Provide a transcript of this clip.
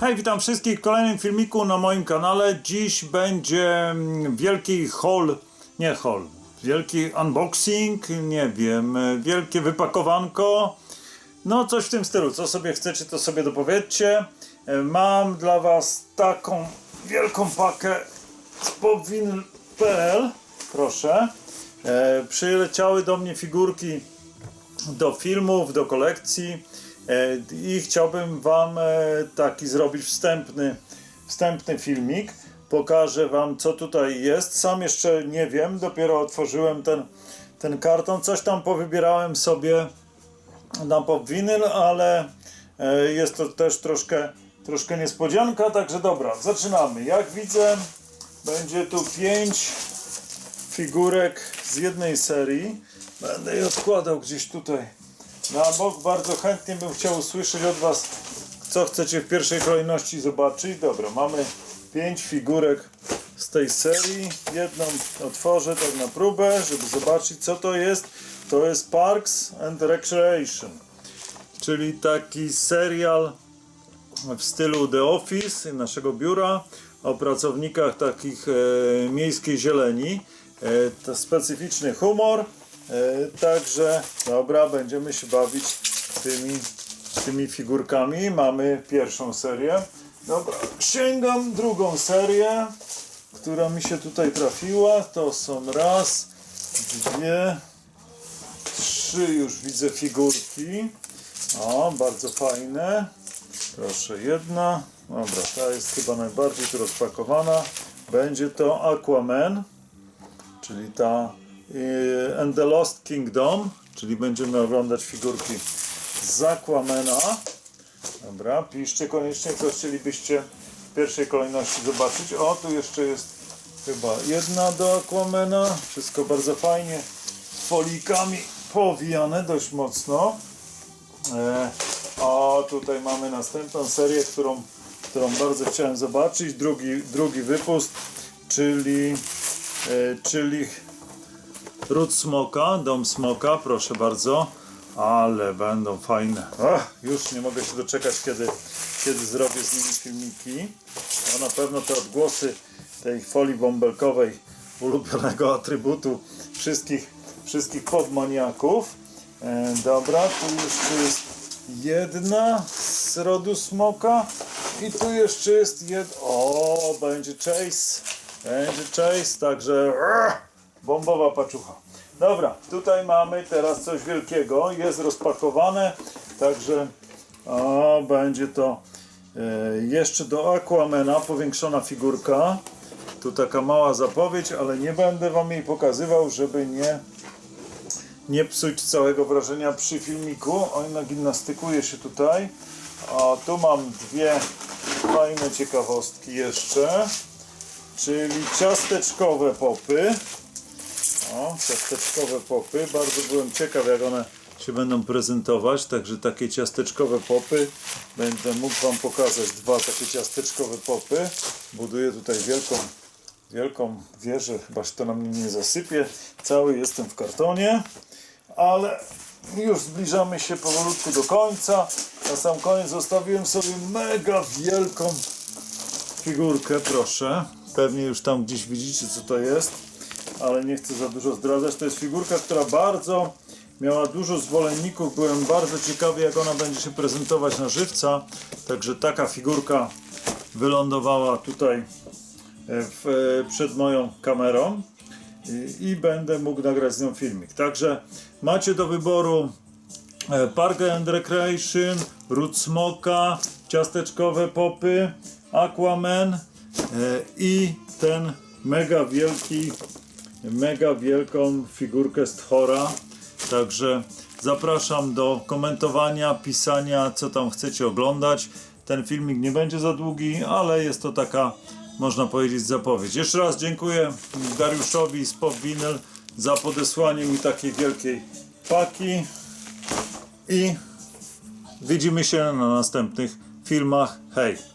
Hej, witam wszystkich w kolejnym filmiku na moim kanale. Dziś będzie mm, wielki haul, nie haul, wielki unboxing, nie wiem, e, wielkie wypakowanko. No coś w tym stylu, co sobie chcecie to sobie dopowiedzcie. E, Mam dla was taką wielką pakę z powin.pl, proszę. E, Przyleciały do mnie figurki do filmów, do kolekcji i chciałbym Wam e, taki zrobić wstępny, wstępny filmik. Pokażę Wam co tutaj jest. Sam jeszcze nie wiem, dopiero otworzyłem ten, ten karton. Coś tam powybierałem sobie na pop winyl, ale e, jest to też troszkę, troszkę niespodzianka, także dobra, zaczynamy. Jak widzę, będzie tu pięć figurek z jednej serii. Będę je odkładał gdzieś tutaj na bok. Bardzo chętnie bym chciał usłyszeć od Was, co chcecie w pierwszej kolejności zobaczyć. Dobra, mamy pięć figurek z tej serii. Jedną otworzę tak na próbę, żeby zobaczyć co to jest. To jest Parks and Recreation, czyli taki serial w stylu The Office naszego biura o pracownikach takich e, miejskiej zieleni. E, to specyficzny humor. E, także dobra, będziemy się bawić tymi, tymi figurkami. Mamy pierwszą serię. Dobra, sięgam drugą serię, która mi się tutaj trafiła. To są raz, dwie, trzy już widzę figurki. O, bardzo fajne. Proszę, jedna. Dobra, ta jest chyba najbardziej tu rozpakowana. Będzie to Aquaman, czyli ta And the Lost Kingdom, czyli będziemy oglądać figurki z Aquamana. Dobra, piszcie koniecznie, co chcielibyście w pierwszej kolejności zobaczyć. O, tu jeszcze jest chyba jedna do Aquamana. Wszystko bardzo fajnie folikami powijane dość mocno. E, o, tutaj mamy następną serię, którą, którą bardzo chciałem zobaczyć. Drugi, drugi wypust, czyli, e, czyli Ród Smoka, Dom Smoka, proszę bardzo. Ale będą fajne. Ach, już nie mogę się doczekać, kiedy, kiedy zrobię z nimi filmiki. No na pewno te odgłosy tej folii bąbelkowej, ulubionego atrybutu wszystkich, wszystkich podmaniaków. E, dobra, tu jeszcze jest jedna z rodu smoka i tu jeszcze jest jed... O, będzie chase. Będzie chase, także bombowa paczucha. Dobra, tutaj mamy teraz coś wielkiego. Jest rozpakowane, także o, będzie to e, jeszcze do Aquamena powiększona figurka. Tu taka mała zapowiedź, ale nie będę wam jej pokazywał, żeby nie nie psuć całego wrażenia przy filmiku. Oj, nagimnastykuje się tutaj. O, tu mam dwie fajne ciekawostki jeszcze. Czyli ciasteczkowe popy. O, ciasteczkowe popy. Bardzo byłem ciekaw, jak one się będą prezentować. Także takie ciasteczkowe popy. Będę mógł Wam pokazać dwa takie ciasteczkowe popy. Buduję tutaj wielką, wielką wieżę. Chyba się to na mnie nie zasypie. Cały jestem w kartonie ale już zbliżamy się powolutku do końca. Na sam koniec zostawiłem sobie mega wielką figurkę, proszę. Pewnie już tam gdzieś widzicie co to jest, ale nie chcę za dużo zdradzać. To jest figurka, która bardzo miała dużo zwolenników. Byłem bardzo ciekawy jak ona będzie się prezentować na żywca. Także taka figurka wylądowała tutaj e, w, e, przed moją kamerą i, i będę mógł nagrać z nią filmik. Także macie do wyboru e, Park and Recreation, Ród Smoka, ciasteczkowe popy, Aquaman i ten mega wielki, mega wielką figurkę z. Także zapraszam do komentowania, pisania, co tam chcecie oglądać. Ten filmik nie będzie za długi, ale jest to taka, można powiedzieć, zapowiedź. Jeszcze raz dziękuję Dariuszowi z Pop Vinyl za podesłanie mi takiej wielkiej paki i widzimy się na następnych filmach. Hej!